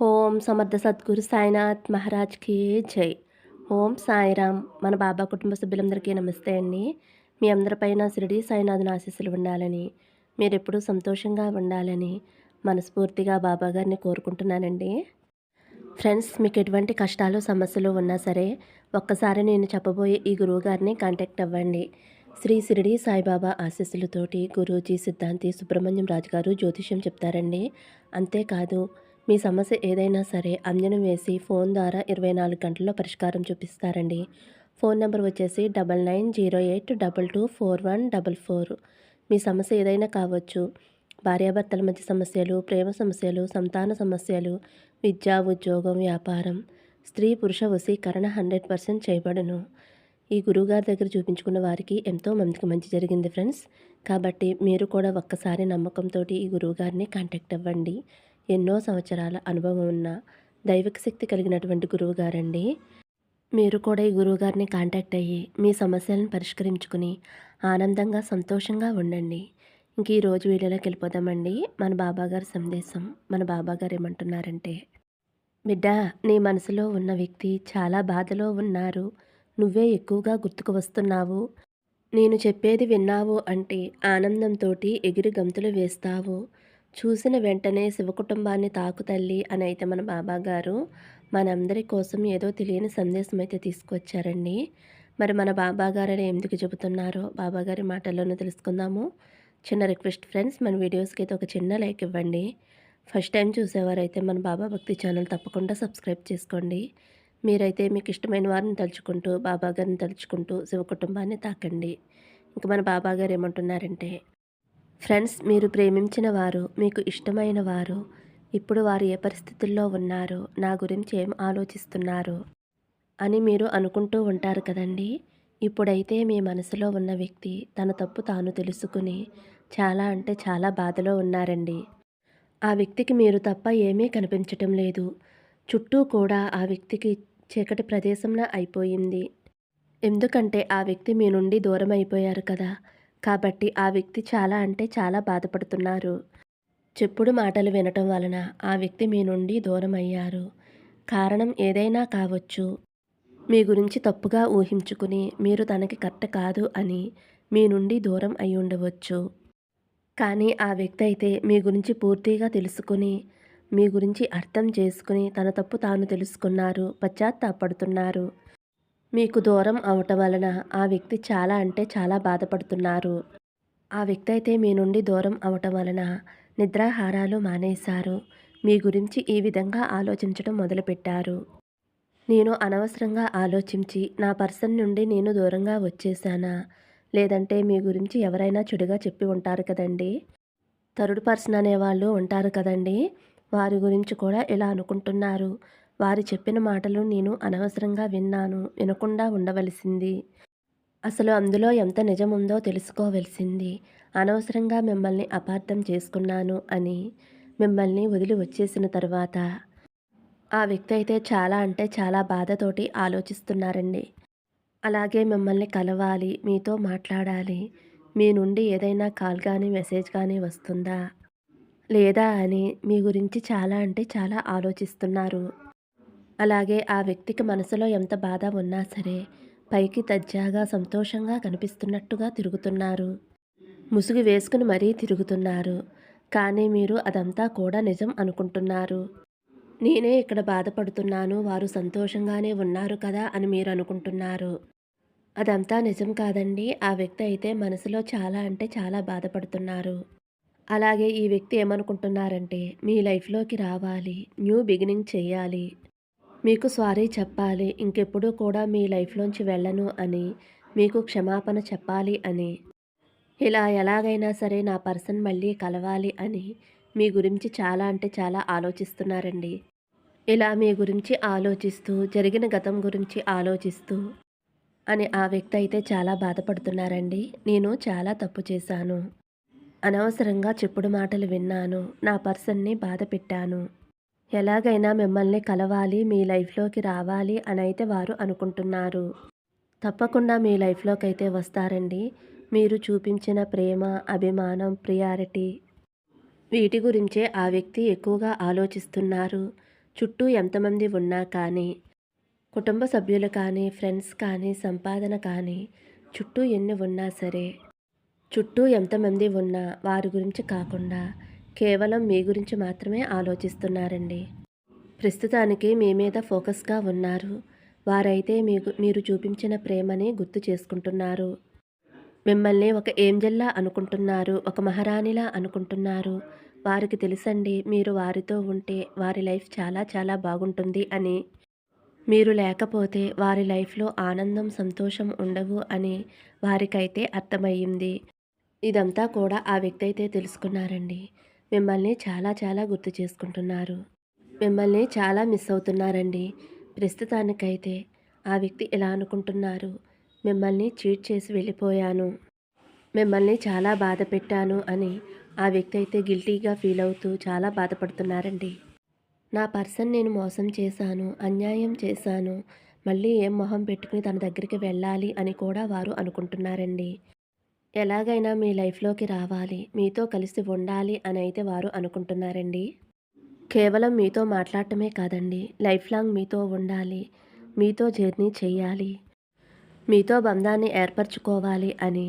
ఓం సమర్థ సద్గురు సాయినాథ్ మహారాజ్కి జై. ఓం సాయిరామ్. మన బాబా కుటుంబ సభ్యులందరికీ నమస్తే అండి. మీ అందరిపైన షిరిడి సాయినాథుని ఆశీస్సులు ఉండాలని మీరెప్పుడూ సంతోషంగా ఉండాలని మనస్ఫూర్తిగా బాబా గారిని కోరుకుంటున్నానండి. ఫ్రెండ్స్ మీకు ఎటువంటి కష్టాలు సమస్యలు ఉన్నా సరే ఒక్కసారి నేను చెప్పబోయే ఈ గురువు గారిని కాంటాక్ట్ అవ్వండి. శ్రీ సిరిడి సాయిబాబా ఆశీస్సులతోటి గురూజీ సిద్ధాంతి సుబ్రహ్మణ్యం రాజు గారు జ్యోతిష్యం చెప్తారండి. అంతేకాదు మీ సమస్య ఏదైనా సరే అంజనం వేసి ఫోన్ ద్వారా ఇరవై నాలుగు గంటల్లో పరిష్కారం చూపిస్తారండి. ఫోన్ నెంబర్ వచ్చేసి double nine zero eight double two four one double four. మీ సమస్య ఏదైనా కావచ్చు. భార్యాభర్తల మధ్య సమస్యలు ప్రేమ సమస్యలు సంతాన సమస్యలు విద్య ఉద్యోగం వ్యాపారం. స్త్రీ పురుష వశీకరణ హండ్రెడ్ పర్సెంట్ చేయబడను. ఈ గురువుగారి దగ్గర చూపించుకున్న వారికి ఎంతో మందికి మంచి జరిగింది ఫ్రెండ్స్. కాబట్టి మీరు కూడా ఒక్కసారి నమ్మకంతో ఈ గురువుగారిని కాంటాక్ట్ అవ్వండి. ఎన్నో సంవత్సరాల అనుభవం ఉన్న దైవిక శక్తి కలిగినటువంటి గురువు గారండి మీరు కూడా ఈ గురువుగారిని కాంటాక్ట్ అయ్యి మీ సమస్యలను పరిష్కరించుకుని ఆనందంగా సంతోషంగా ఉండండి. ఇంక ఈరోజు వీడియోలోకి వెళ్ళిపోదామండి. మన బాబాగారి సందేశం మన బాబాగారు ఏమంటున్నారంటే బిడ్డ నీ మనసులో ఉన్న వ్యక్తి చాలా బాధలో ఉన్నారు. నువ్వే ఎక్కువగా గుర్తుకు వస్తున్నావు. నేను చెప్పేది విన్నావు అంటే ఆనందంతో ఎగిరి గంతులు వేస్తావు. చూసిన వెంటనే శివకుటుంబాన్ని తాకు తల్లి అని అయితే మన బాబా గారు మనందరి కోసం ఏదో తెలియని సందేశం అయితే తీసుకొచ్చారండి. మరి మన బాబా గారు ఎందుకు చెబుతున్నారో బాబా గారి మాటల్లోనే తెలుసుకుందాము. చిన్న రిక్వెస్ట్ ఫ్రెండ్స్ మన వీడియోస్కి అయితే ఒక చిన్న లైక్ ఇవ్వండి. ఫస్ట్ టైం చూసేవారైతే మన బాబా భక్తి ఛానల్ తప్పకుండా సబ్స్క్రైబ్ చేసుకోండి. మీరైతే మీకు ఇష్టమైన వారిని తలుచుకుంటూ బాబాగారిని తలుచుకుంటూ శివ కుటుంబాన్ని తాకండి. ఇంకా మన బాబా గారు ఏమంటున్నారంటే ఫ్రెండ్స్ మీరు ప్రేమించిన వారు మీకు ఇష్టమైన వారు ఇప్పుడు వారు ఏ పరిస్థితుల్లో ఉన్నారో నా గురించి ఏం ఆలోచిస్తున్నారు అని మీరు అనుకుంటూ ఉంటారు కదండి. ఇప్పుడైతే మీ మనసులో ఉన్న వ్యక్తి తన తప్పు తాను తెలుసుకుని చాలా అంటే చాలా బాధలో ఉన్నారండి. ఆ వ్యక్తికి మీరు తప్ప ఏమీ కనిపించటం లేదు. చుట్టూ కూడా ఆ వ్యక్తికి చీకటి ప్రదేశంలో అయిపోయింది. ఎందుకంటే ఆ వ్యక్తి మీ నుండి దూరం అయిపోయారు కదా. కాబట్టి ఆ వ్యక్తి చాలా అంటే చాలా బాధపడుతున్నారు. చెప్పుడు మాటలు వినటం వలన ఆ వ్యక్తి మీ నుండి దూరం అయ్యారు కారణం ఏదైనా కావచ్చు. మీ గురించి తప్పుగా ఊహించుకుని మీరు తనకి కరెక్ట్ కాదు అని మీ నుండి దూరం అయి ఉండవచ్చు. కానీ ఆ వ్యక్తి అయితే మీ గురించి పూర్తిగా తెలుసుకుని మీ గురించి అర్థం చేసుకుని తన తప్పు తాను తెలుసుకున్నారు పశ్చాత్తాపడుతున్నారు. మీకు దూరం అవటం వలన ఆ వ్యక్తి చాలా అంటే చాలా బాధపడుతున్నారు. ఆ వ్యక్తి అయితే మీ నుండి దూరం అవటం వలన నిద్రాహారాలు మానేశారు. మీ గురించి ఈ విధంగా ఆలోచించడం మొదలుపెట్టారు. నేను అనవసరంగా ఆలోచించి నా పర్సన్ నుండి నేను దూరంగా వచ్చేసానా లేదంటే మీ గురించి ఎవరైనా చెడుగా చెప్పి ఉంటారు కదండి? థర్డ్ పర్సన్ అనేవాళ్ళు ఉంటారు కదండి? వారి గురించి కూడా ఇలా అనుకుంటున్నారు. వారు చెప్పిన మాటలు నేను అనవసరంగా విన్నాను. వినకుండా ఉండవలసింది. అసలు అందులో ఎంత నిజముందో తెలుసుకోవలసింది. అనవసరంగా మిమ్మల్ని అపార్థం చేసుకున్నాను అని మిమ్మల్ని వదిలి వచ్చేసిన తర్వాత ఆ వ్యక్తి అయితే చాలా అంటే చాలా బాధతోటి ఆలోచిస్తున్నారండి. అలాగే మిమ్మల్ని కలవాలి మీతో మాట్లాడాలి. మీ నుండి ఏదైనా కాల్ కానీ మెసేజ్ కానీ వస్తుందా? లేదా అని మీ గురించి చాలా అంటే చాలా ఆలోచిస్తున్నారు. అలాగే ఆ వ్యక్తికి మనసులో ఎంత బాధ ఉన్నా సరే పైకి తజ్జాగా సంతోషంగా కనిపిస్తున్నట్టుగా తిరుగుతున్నారు. ముసుగు వేసుకుని మరీ తిరుగుతున్నారు. కానీ మీరు అదంతా కూడా నిజం అనుకుంటున్నారు. నేనే ఇక్కడ బాధపడుతున్నాను వారు సంతోషంగానే ఉన్నారు కదా అని మీరు అనుకుంటున్నారు. అదంతా నిజం కాదండి. ఆ వ్యక్తి అయితే మనసులో చాలా అంటే చాలా బాధపడుతున్నారు. అలాగే ఈ వ్యక్తి ఏమనుకుంటున్నారంటే మీ లైఫ్లోకి రావాలి న్యూ బిగినింగ్ చేయాలి మీకు సారీ చెప్పాలి ఇంకెప్పుడు కూడా మీ లైఫ్లోంచి వెళ్ళను అని మీకు క్షమాపణ చెప్పాలి అని. ఇలా ఎలాగైనా సరే నా పర్సన్ మళ్ళీ కలవాలి అని మీ గురించి చాలా అంటే చాలా ఆలోచిస్తున్నారండి. ఇలా మీ గురించి ఆలోచిస్తూ జరిగిన గతం గురించి ఆలోచిస్తూ అని ఆ వ్యక్తి అయితే చాలా బాధపడుతున్నారండి. నేను చాలా తప్పు చేశాను. అనవసరంగా చెప్పుడు మాటలు విన్నాను. నా పర్సన్ని బాధ పెట్టాను ఎలాగైనా మిమ్మల్ని కలవాలి మీ లైఫ్లోకి రావాలి అని అయితే వారు అనుకుంటున్నారు. తప్పకుండా మీ లైఫ్లోకి అయితే వస్తారండి. మీరు చూపించిన ప్రేమ అభిమానం ప్రియారిటీ వీటి గురించే ఆ వ్యక్తి ఎక్కువగా ఆలోచిస్తున్నారు. చుట్టూ ఎంతమంది ఉన్నా కానీ కుటుంబ సభ్యులు కానీ ఫ్రెండ్స్ కానీ సంపాదన కానీ చుట్టూ ఎన్ని ఉన్నా సరే చుట్టూ ఎంతమంది ఉన్నా వారి గురించి కాకుండా కేవలం మీ గురించి మాత్రమే ఆలోచిస్తున్నారండి. ప్రస్తుతానికి మీ మీద ఫోకస్గా ఉన్నారు. వారైతే మీకు మీరు చూపించిన ప్రేమని గుర్తు చేసుకుంటున్నారు. మిమ్మల్ని ఒక ఏంజల్లా అనుకుంటున్నారు ఒక మహారాణిలా అనుకుంటున్నారు. వారికి తెలుసండి మీరు వారితో ఉంటే వారి లైఫ్ చాలా చాలా బాగుంటుంది అని. మీరు లేకపోతే వారి లైఫ్లో ఆనందం సంతోషం ఉండవు అని వారికైతే అర్థమయ్యింది. ఇదంతా కూడా ఆ వ్యక్తి అయితే తెలుసుకున్నారండి. మిమ్మల్ని చాలా చాలా గుర్తు చేసుకుంటున్నారు. మిమ్మల్ని చాలా మిస్ అవుతున్నారండి. ప్రస్తుతానికైతే ఆ వ్యక్తి ఎలా అనుకుంటున్నారు. మిమ్మల్ని చీట్ చేసి వెళ్ళిపోయాను. మిమ్మల్ని చాలా బాధ పెట్టాను అని ఆ వ్యక్తి అయితే గిల్టీగా ఫీల్ అవుతూ చాలా బాధపడుతున్నారండి. నా పర్సన్ నేను మోసం చేశాను అన్యాయం చేశాను. మళ్ళీ ఏం మొహం పెట్టుకుని తన దగ్గరికి వెళ్ళాలి అని కూడా వారు అనుకుంటున్నారండి. ఎలాగైనా మీ లైఫ్లోకి రావాలి మీతో కలిసి ఉండాలి అని అయితే వారు అనుకుంటున్నారండి. కేవలం మీతో మాట్లాడటమే కాదండి లైఫ్ లాంగ్ మీతో ఉండాలి మీతో జర్నీ చేయాలి మీతో బంధాన్ని ఏర్పరచుకోవాలి అని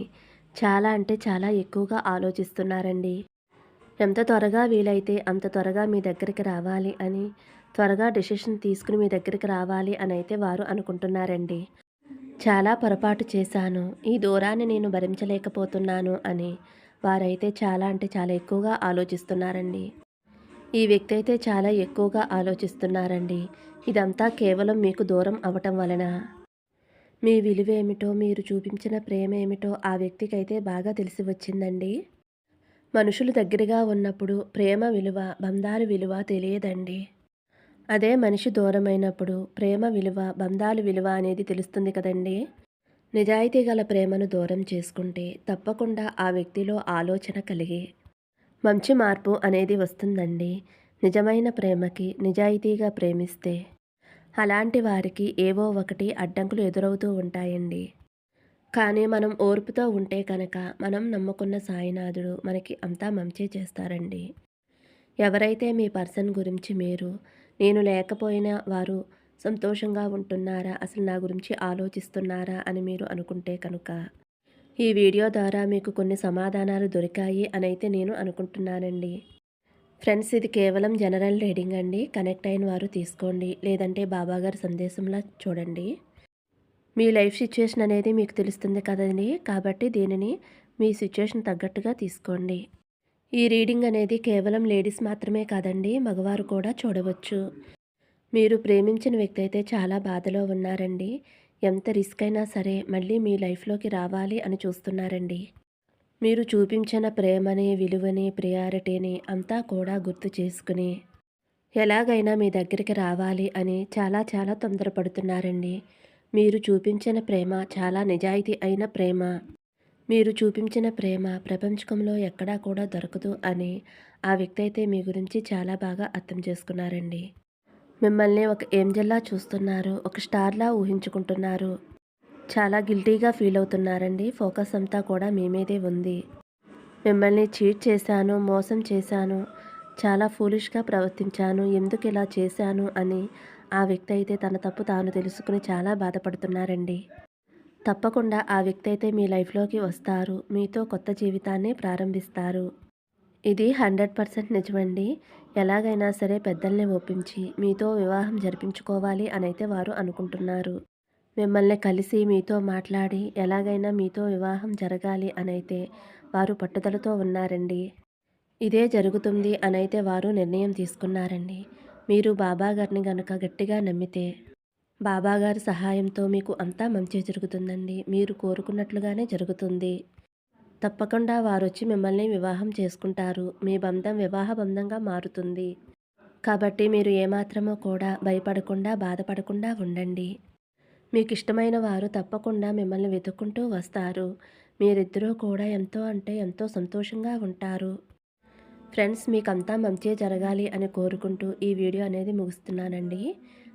చాలా అంటే చాలా ఎక్కువగా ఆలోచిస్తున్నారండి. ఎంత త్వరగా వీలైతే అంత త్వరగా మీ దగ్గరికి రావాలి అని త్వరగా డెసిషన్ తీసుకుని మీ దగ్గరికి రావాలి అని అయితే వారు అనుకుంటున్నారండి. చాలా పొరపాటు చేశాను. ఈ దూరాన్ని నేను భరించలేకపోతున్నాను అని వారైతే చాలా అంటే చాలా ఎక్కువగా ఆలోచిస్తున్నారండి. ఈ వ్యక్తి అయితే చాలా ఎక్కువగా ఆలోచిస్తున్నారండి. ఇదంతా కేవలం మీకు దూరం అవటం వలన. మీ విలువేమిటో మీరు చూపించిన ప్రేమ ఏమిటో ఆ వ్యక్తికైతే బాగా తెలిసి వచ్చిందండి. మనుషులు దగ్గరగా ఉన్నప్పుడు ప్రేమ విలువ బంధాల విలువ తెలియదండి. అదే మనిషి దూరమైనప్పుడు ప్రేమ విలువ బంధాలు విలువ అనేది తెలుస్తుంది కదండి. నిజాయితీ గల ప్రేమను దూరం చేసుకుంటే తప్పకుండా ఆ వ్యక్తిలో ఆలోచన కలిగి మంచి మార్పు అనేది వస్తుందండి. నిజమైన ప్రేమకి నిజాయితీగా ప్రేమిస్తే అలాంటి వారికి ఏవో ఒకటి అడ్డంకులు ఎదురవుతూ ఉంటాయండి. కానీ మనం ఓర్పుతో ఉంటే కనుక మనం నమ్ముకున్న సాయినాథుడు మనకి అంతా మంచి చేస్తారండి. ఎవరైతే మీ పర్సన్ గురించి మీరు నేను లేకపోయినా వారు సంతోషంగా ఉంటున్నారా? అసలు నా గురించి ఆలోచిస్తున్నారా? అని మీరు అనుకుంటే కనుక. ఈ వీడియో ద్వారా మీకు కొన్ని సమాధానాలు దొరికాయి అని అయితే నేను అనుకుంటున్నానండి. ఫ్రెండ్స్ ఇది కేవలం జనరల్ రీడింగ్ అండి. కనెక్ట్ అయిన వారు తీసుకోండి. లేదంటే బాబాగారి సందేశంలా చూడండి. మీ లైఫ్ సిచ్యుయేషన్ అనేది మీకు తెలుస్తుంది కదండి. కాబట్టి దీనిని మీ సిచ్యుయేషన్ తగ్గట్టుగా తీసుకోండి. ఈ రీడింగ్ అనేది కేవలం లేడీస్ మాత్రమే కాదండి మగవారు కూడా చూడవచ్చు. మీరు ప్రేమించిన వ్యక్తి అయితే చాలా బాధలో ఉన్నారండి. ఎంత రిస్క్ అయినా సరే మళ్ళీ మీ లైఫ్లోకి రావాలి అని చూస్తున్నారండి. మీరు చూపించిన ప్రేమని విలువని ప్రియారిటీని అంతా కూడా గుర్తు చేసుకుని ఎలాగైనా మీ దగ్గరికి రావాలి అని చాలా చాలా తొందరపడుతున్నారండి. మీరు చూపించిన ప్రేమ చాలా నిజాయితీ అయిన ప్రేమ. మీరు చూపించిన ప్రేమ ప్రపంచకంలో ఎక్కడా కూడా దొరకదు అని ఆ వ్యక్తి అయితే మీ గురించి చాలా బాగా అర్థం చేసుకున్నారండి. మిమ్మల్ని ఒక ఏంజల్లా చూస్తున్నారు ఒక స్టార్లా ఊహించుకుంటున్నారు. చాలా గిల్టీగా ఫీల్ అవుతున్నారండి ఫోకస్ అంతా కూడా మీ మీదే ఉంది. మిమ్మల్ని చీట్ చేశాను మోసం చేశాను చాలా ఫూలిష్గా ప్రవర్తించాను ఎందుకు ఇలా చేశాను అని ఆ వ్యక్తి అయితే తన తప్పు తాను తెలుసుకుని చాలా బాధపడుతున్నారండి. తప్పకుండా ఆ వ్యక్తి అయితే మీ లైఫ్లోకి వస్తారు. మీతో కొత్త జీవితాన్ని ప్రారంభిస్తారు. ఇది హండ్రెడ్ పర్సెంట్ నిజమండి. ఎలాగైనా సరే పెద్దల్ని ఒప్పించి మీతో వివాహం జరిపించుకోవాలి అనైతే వారు అనుకుంటున్నారు. మిమ్మల్ని కలిసి మీతో మాట్లాడి ఎలాగైనా మీతో వివాహం జరగాలి అనైతే వారు పట్టుదలతో ఉన్నారండి. ఇదే జరుగుతుంది అనైతే వారు నిర్ణయం తీసుకున్నారండి. మీరు బాబాగారిని గనుక గట్టిగా నమ్మితే బాబాగారి సహాయంతో మీకు అంతా మంచి జరుగుతుందండి. మీరు కోరుకున్నట్లుగానే జరుగుతుంది. తప్పకుండా వారు వచ్చి మిమ్మల్ని వివాహం చేసుకుంటారు. మీ బంధం వివాహ బంధంగా మారుతుంది. కాబట్టి మీరు ఏమాత్రమో కూడా భయపడకుండా బాధపడకుండా ఉండండి. మీకు ఇష్టమైన వారు తప్పకుండా మిమ్మల్ని వెతుక్కుంటూ వస్తారు. మీరిద్దరూ కూడా ఎంతో అంటే ఎంతో సంతోషంగా ఉంటారు. ఫ్రెండ్స్ మీకు అంతా మంచి జరగాలి అని కోరుకుంటూ ఈ వీడియో అనేది ముగిస్తున్నానండి.